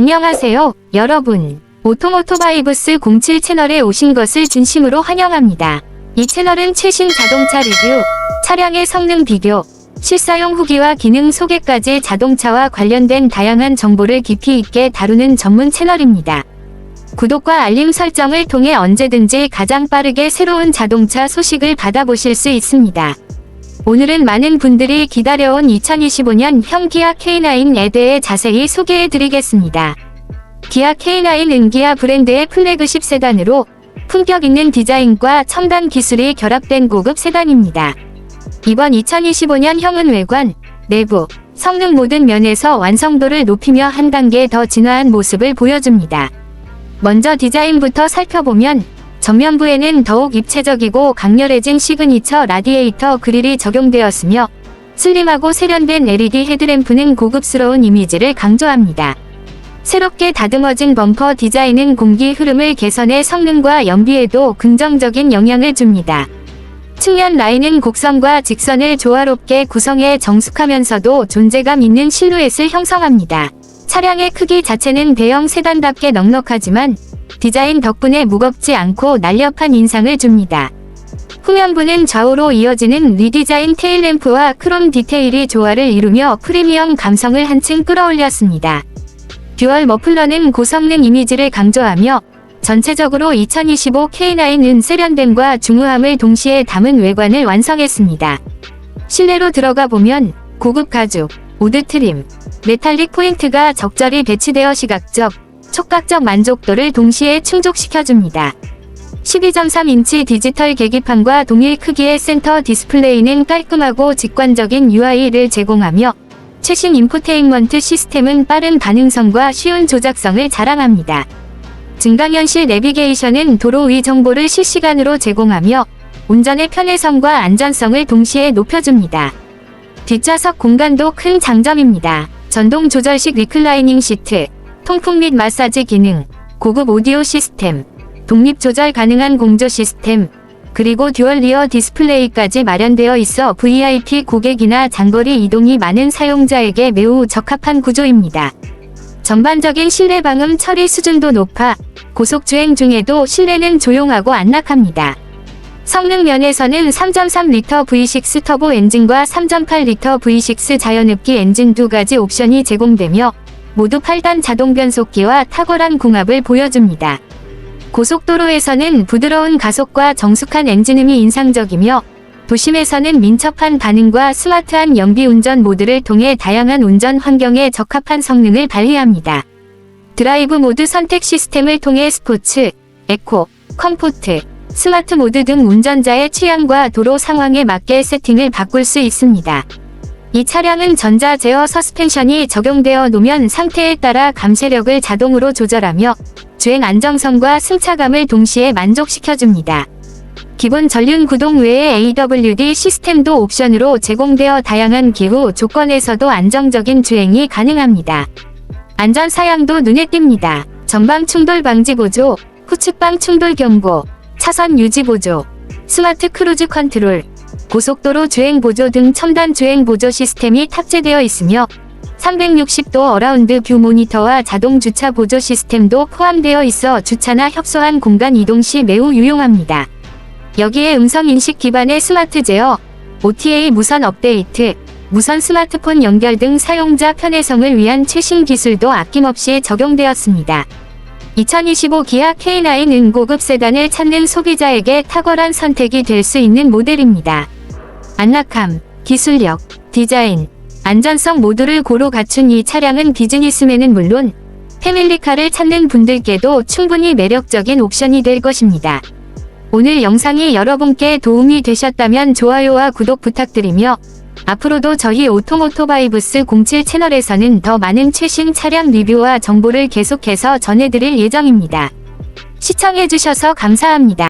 안녕하세요, 여러분. 오토모토바이브스 07 채널에 오신 것을 진심으로 환영합니다. 이 채널은 최신 자동차 리뷰, 차량의 성능 비교, 실사용 후기와 기능 소개까지 자동차와 관련된 다양한 정보를 깊이 있게 다루는 전문 채널입니다. 구독과 알림 설정을 통해 언제든지 가장 빠르게 새로운 자동차 소식을 받아보실 수 있습니다. 오늘은 많은 분들이 기다려온 2025년 형 기아 K9에 대해 자세히 소개해 드리겠습니다. 기아 K9은 기아 브랜드의 플래그십 세단으로 품격 있는 디자인과 첨단 기술이 결합된 고급 세단입니다. 이번 2025년 형은 외관, 내부, 성능 모든 면에서 완성도를 높이며 한 단계 더 진화한 모습을 보여줍니다. 먼저 디자인부터 살펴보면 전면부에는 더욱 입체적이고 강렬해진 시그니처 라디에이터 그릴이 적용되었으며 슬림하고 세련된 LED 헤드램프는 고급스러운 이미지를 강조합니다. 새롭게 다듬어진 범퍼 디자인은 공기 흐름을 개선해 성능과 연비에도 긍정적인 영향을 줍니다. 측면 라인은 곡선과 직선을 조화롭게 구성해 정숙하면서도 존재감 있는 실루엣을 형성합니다. 차량의 크기 자체는 대형 세단답게 넉넉하지만 디자인 덕분에 무겁지 않고 날렵한 인상을 줍니다. 후면부는 좌우로 이어지는 리디자인 테일램프와 크롬 디테일이 조화를 이루며 프리미엄 감성을 한층 끌어올렸습니다. 듀얼 머플러는 고성능 이미지를 강조하며 전체적으로 2025 K9은 세련됨과 중후함을 동시에 담은 외관을 완성했습니다. 실내로 들어가 보면 고급 가죽, 우드 트림, 메탈릭 포인트가 적절히 배치되어 시각적, 촉각적 만족도를 동시에 충족시켜줍니다. 12.3인치 디지털 계기판과 동일 크기의 센터 디스플레이는 깔끔하고 직관적인 UI를 제공하며 최신 인포테인먼트 시스템은 빠른 반응성과 쉬운 조작성을 자랑합니다. 증강현실 내비게이션은 도로 위 정보를 실시간으로 제공하며 운전의 편의성과 안전성을 동시에 높여줍니다. 뒷좌석 공간도 큰 장점입니다. 전동 조절식 리클라이닝 시트, 통풍 및 마사지 기능, 고급 오디오 시스템, 독립 조절 가능한 공조 시스템, 그리고 듀얼 리어 디스플레이까지 마련되어 있어 VIP 고객이나 장거리 이동이 많은 사용자에게 매우 적합한 구조입니다. 전반적인 실내 방음 처리 수준도 높아 고속주행 중에도 실내는 조용하고 안락합니다. 성능 면에서는 3.3L V6 터보 엔진과 3.8L V6 자연흡기 엔진 두 가지 옵션이 제공되며 모두 8단 자동 변속기와 탁월한 궁합을 보여줍니다. 고속도로에서는 부드러운 가속과 정숙한 엔진음이 인상적이며 도심에서는 민첩한 반응과 스마트한 연비 운전 모드를 통해 다양한 운전 환경에 적합한 성능을 발휘합니다. 드라이브 모드 선택 시스템을 통해 스포츠, 에코, 컴포트, 스마트 모드 등 운전자의 취향과 도로 상황에 맞게 세팅을 바꿀 수 있습니다. 이 차량은 전자 제어 서스펜션이 적용되어 노면 상태에 따라 감쇄력을 자동으로 조절하며 주행 안정성과 승차감을 동시에 만족시켜줍니다. 기본 전륜 구동 외에 AWD 시스템도 옵션으로 제공되어 다양한 기후 조건에서도 안정적인 주행이 가능합니다. 안전 사양도 눈에 띕니다. 전방 충돌 방지 보조, 후측방 충돌 경고, 차선 유지 보조, 스마트 크루즈 컨트롤, 고속도로 주행 보조 등 첨단 주행 보조 시스템이 탑재되어 있으며 360도 어라운드 뷰 모니터와 자동 주차 보조 시스템도 포함되어 있어 주차나 협소한 공간 이동 시 매우 유용합니다. 여기에 음성 인식 기반의 스마트 제어, OTA 무선 업데이트, 무선 스마트폰 연결 등 사용자 편의성을 위한 최신 기술도 아낌없이 적용되었습니다. 2025 기아 K9은 고급 세단을 찾는 소비자에게 탁월한 선택이 될 수 있는 모델입니다. 안락함, 기술력, 디자인, 안전성 모두를 고루 갖춘 이 차량은 비즈니스맨은 물론 패밀리카를 찾는 분들께도 충분히 매력적인 옵션이 될 것입니다. 오늘 영상이 여러분께 도움이 되셨다면 좋아요와 구독 부탁드리며 앞으로도 저희 오토모토바이브스 07 채널에서는 더 많은 최신 차량 리뷰와 정보를 계속해서 전해드릴 예정입니다. 시청해주셔서 감사합니다.